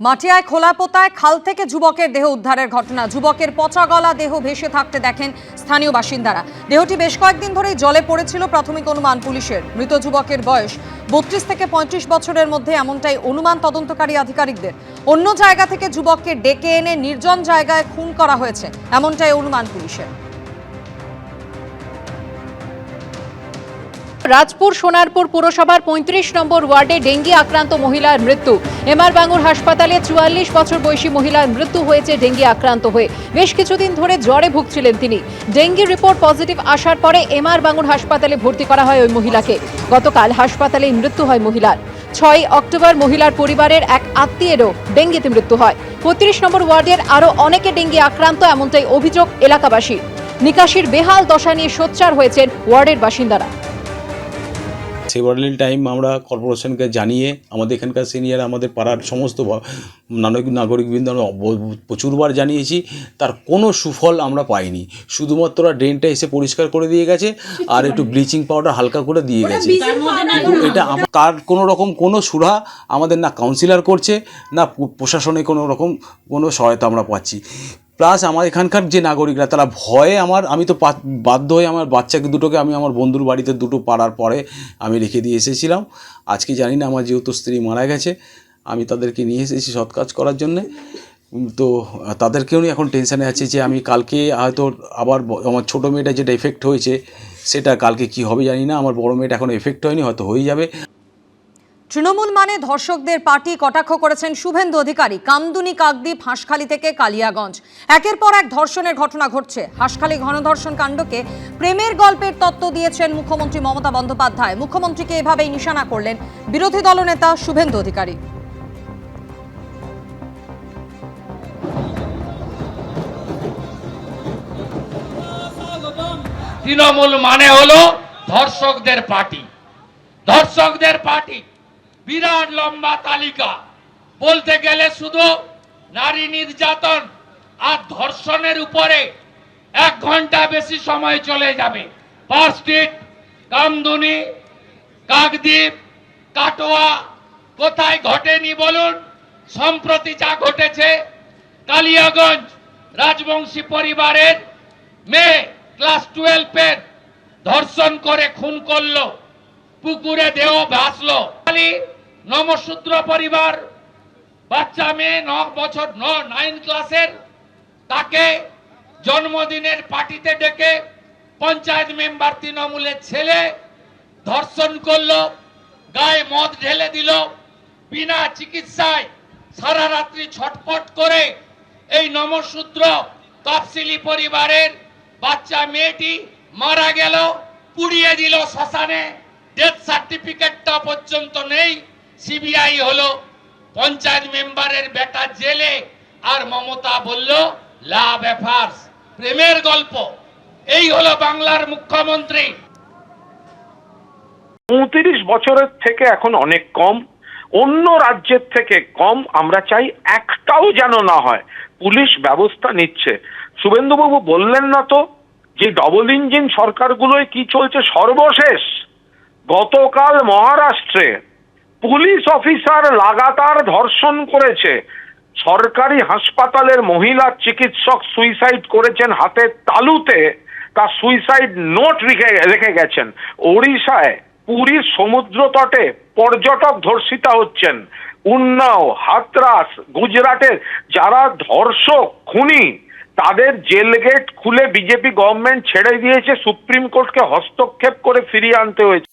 মাটিয়ায় খোলা পোতায় খাল থেকে যুবকের দেহ উদ্ধারের ঘটনা। যুবকের পচা গলা, দেহ ভেসে থাকতে দেখেন স্থানীয় বাসিন্দারা। দেহটি বেশ কয়েকদিন ধরেই জলে পড়েছিল প্রাথমিক অনুমান পুলিশের। মৃত যুবকের বয়স বত্রিশ থেকে পঁয়ত্রিশ বছরের মধ্যে এমনটাই অনুমান তদন্তকারী আধিকারিকদের। অন্য জায়গা থেকে যুবককে ডেকে এনে নির্জন জায়গায় খুন করা হয়েছে, এমনটাই অনুমান পুলিশের। রাজপুর সোনারপুর পুরসভার পঁয়ত্রিশ নম্বর ওয়ার্ডে ডেঙ্গি আক্রান্ত মহিলার মৃত্যু। এমআর বাঙুর হাসপাতালে চুয়াল্লিশ বছর বয়সী মহিলার মৃত্যু হয়েছে ডেঙ্গি আক্রান্ত হয়ে। বেশ কিছুদিন ধরে জ্বরে ভুগছিলেন তিনি। ডেঙ্গি রিপোর্ট পজিটিভ আসার পরে এমআর বাঙুর হাসপাতালে ভর্তি করা হয় ওই মহিলাকে। গতকাল হাসপাতালে মৃত্যু হয় মহিলার। ছয় অক্টোবর মহিলার পরিবারের এক আত্মীয়েরও ডেঙ্গিতে মৃত্যু হয়। পঁয়ত্রিশ নম্বর ওয়ার্ডের আরও অনেকে ডেঙ্গি আক্রান্ত, এমনটাই অভিযোগ এলাকাবাসীর। নিকাশির বেহাল দশা নিয়ে সোচ্চার হয়েছেন ওয়ার্ডের বাসিন্দারা। সেভারাল টাইম আমরা কর্পোরেশনকে জানিয়ে আমাদের এখানকার সিনিয়র আমাদের পাড়ার সমস্ত নাগরিক নাগরিকবৃন্দ আমরা প্রচুরবার জানিয়েছি। তার কোনো সুফল আমরা পাইনি। শুধুমাত্র ড্রেনটা এসে পরিষ্কার করে দিয়ে গেছে আর একটু ব্লিচিং পাউডার হালকা করে দিয়ে গেছে। কিন্তু এটা কার কোনো রকম কোনো সুরা আমাদের না কাউন্সিলর করছে না প্রশাসনে কোনো রকম কোনো সহায়তা আমরা পাচ্ছি। প্লাস আমার এখানকার যে নাগরিকরা, তারা ভয়ে আমার, আমি তো বাধ্য হয়ে আমার বাচ্চাকে দুটোকে আমি আমার বন্ধুর বাড়িতে দুটো পাড়ার পরে আমি রেখে দিয়ে এসেছিলাম। আজকে জানি না আমার যেহেতু স্ত্রী মারা গেছে, আমি তাদেরকে নিয়ে এসেছি সৎ কাজ করার জন্যে। তো, তাদেরকেও এখন টেনশানে আছে যে আমি কালকে হয়তো আবার আমার ছোটো মেয়েটা যেটা এফেক্ট হয়েছে, সেটা কালকে কি হবে জানি না, আমার বড় মেয়েটা এখন এফেক্ট হয়নি, হয়তো হয়ে যাবে। তৃণমূল মানে ধর্ষকদের পার্টি কটাক্ষ করেছেন শুভেন্দু অধিকারী। কামদুনি, কাকদ্বীপ, হাঁসখালি থেকে কালিয়াগঞ্জ। একের পর এক ধর্ষণের ঘটনা ঘটছে। হাঁসখালি ঘনধর্ষণ কাণ্ডকে প্রেমের গল্পের তত্ত্ব দিয়েছেন মুখ্যমন্ত্রী মমতা বন্দ্যোপাধ্যায়। মুখ্যমন্ত্রীকে এভাবেই নিশানা করলেন বিরোধী দলনেতা শুভেন্দু অধিকারী। তৃণমূল মানে হলো ধর্ষকদের পার্টি। ধর্ষকদের পার্টি। বিরাট লম্বা তালিকা। বলতে গেলে শুধু নারী নির্যাতন আর ধর্ষণের উপরে এক ঘণ্টা বেশি সময় চলে যাবে। স্ট্রিট কামদুনি কাকদ্বীপ, কাটোয়া, কোথায় ঘটেনি বলুন? সম্প্রতি যা ঘটেছে, কালিয়াগঞ্জ রাজবংশী পরিবারের মেয়ে ক্লাস টুয়েলভের ধর্ষণ করে খুন করল, পুকুরে দেহ ভাসলো। নমশূদ্র পরিবার, বাচ্চা মেয়ে ন বছর, ন, নাইন ক্লাসের, তাকে জন্মদিনের পার্টিতে ডেকে পঞ্চায়েত মেম্বার তৃণমূলের ছেলে ধর্ষণ করল, গায়ে মদ ঢেলে দিল, বিনা চিকিৎসায় সারা রাত্রি ছটফট করে এই নমশূদ্র তফসিলি পরিবারের বাচ্চা মেয়েটি মারা গেল, পুড়িয়ে দিল শ্মশানে ডেথ সার্টিফিকেটটা পর্যন্ত নেই। সিবিআই হলো পঞ্চায়েত মেম্বারের বেটা জেলে, আর মমতা বলল, লাভ প্রেমের গল্প। এই হলো বাংলার মুখ্যমন্ত্রী। পঁয়ত্রিশ বছরের থেকে এখন অনেক কম, অন্য রাজ্যের থেকে কম আমরা চাই একটাও যেন না হয়। পুলিশ ব্যবস্থা নিচ্ছে। শুভেন্দুবাবু বললেন না তো যে ডবল ইঞ্জিন সরকারগুলোয় কি চলছে সর্বশেষ? গতকাল মহারাষ্ট্রে পুলিশ অফিসার লাগাতার ধর্ষণ করেছে। সরকারি হাসপাতালের মহিলা চিকিৎসক সুইসাইড করেছেন হাতের তালুতে। তার সুইসাইড নোট রেখে রেখে গেছেন। ওড়িশায় পুরীর সমুদ্র তটে পর্যটক ধর্ষিতা হচ্ছেন। উন্নাও, হাতরাস, গুজরাটের যারা ধর্ষক, খুনি, তাদের জেল গেট খুলে বিজেপি গভর্নমেন্ট ছেড়ে দিয়েছে। সুপ্রিম কোর্টকে হস্তক্ষেপ করে ফিরিয়ে আনতে হয়েছে।